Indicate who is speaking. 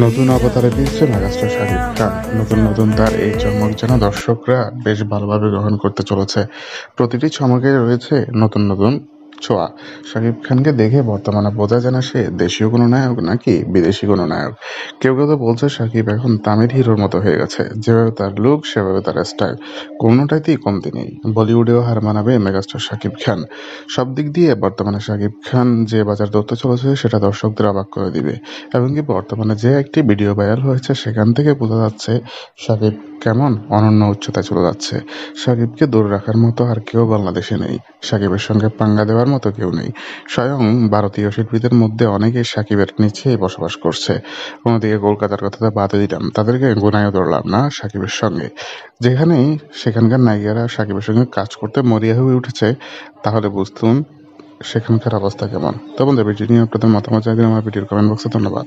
Speaker 1: নতুন অবতারে দিচ্ছে মেগাস্টার শাহরুখ খান। নতুন নতুন তার এই চমক যেন দর্শকরা বেশ ভালোভাবে গ্রহণ করতে চলেছে। প্রতিটি চমকে রয়েছে নতুন নতুন ছোঁয়া। শাকিব খানকে দেখে বর্তমানে বোঝা যায় না সে দেশীয় কোনো নায়ক নাকি বিদেশি কোনো নায়ক। কেউ কেউ তো বলছে শাকিব এখন তামিল হিরোর মতো হয়ে গেছে। যেভাবে তার লুক সেভাবে তার স্টাইল কোনোটাইতেই কমতি নেই। বলিউডেও হার মানাবে মেগাস্টার শাকিব খান। সব দিক দিয়ে বর্তমানে শাকিব খান যে বাজার ধরতে চলেছে, সেটা দর্শকদের অবাক করে দিবে। এমনকি বর্তমানে যে একটি ভিডিও ভাইরাল হয়েছে, সেখান থেকে বোঝা যাচ্ছে শাকিব কেমন অনন্য উচ্চতায় চলে যাচ্ছে। সাকিবকে দূর রাখার মতো আর কেউ বাংলাদেশে নেই। সাকিবের সঙ্গে পাঙ্গা দেওয়ার মতো কেউ নেই। স্বয়ং ভারতীয় শিল্পীদের মধ্যে অনেকেই সাকিবের নিচেই বসবাস করছে। অন্যদিকে কলকাতার কথা তো বাদে দিলাম। তাদেরকে গুনায়ও ধরলাম না সাকিবের সঙ্গে। যেখানেই সেখানকার নায়িকারা সাকিবের সঙ্গে কাজ করতে মরিয়া হয়ে উঠেছে, তাহলে বুঝতুন সেখানকার অবস্থা কেমন। তো বন্ধু ভিডিও নিয়ে আপনাদের মতামত জানিয়ে আমার ভিডিওর কমেন্ট বক্সে ধন্যবাদ।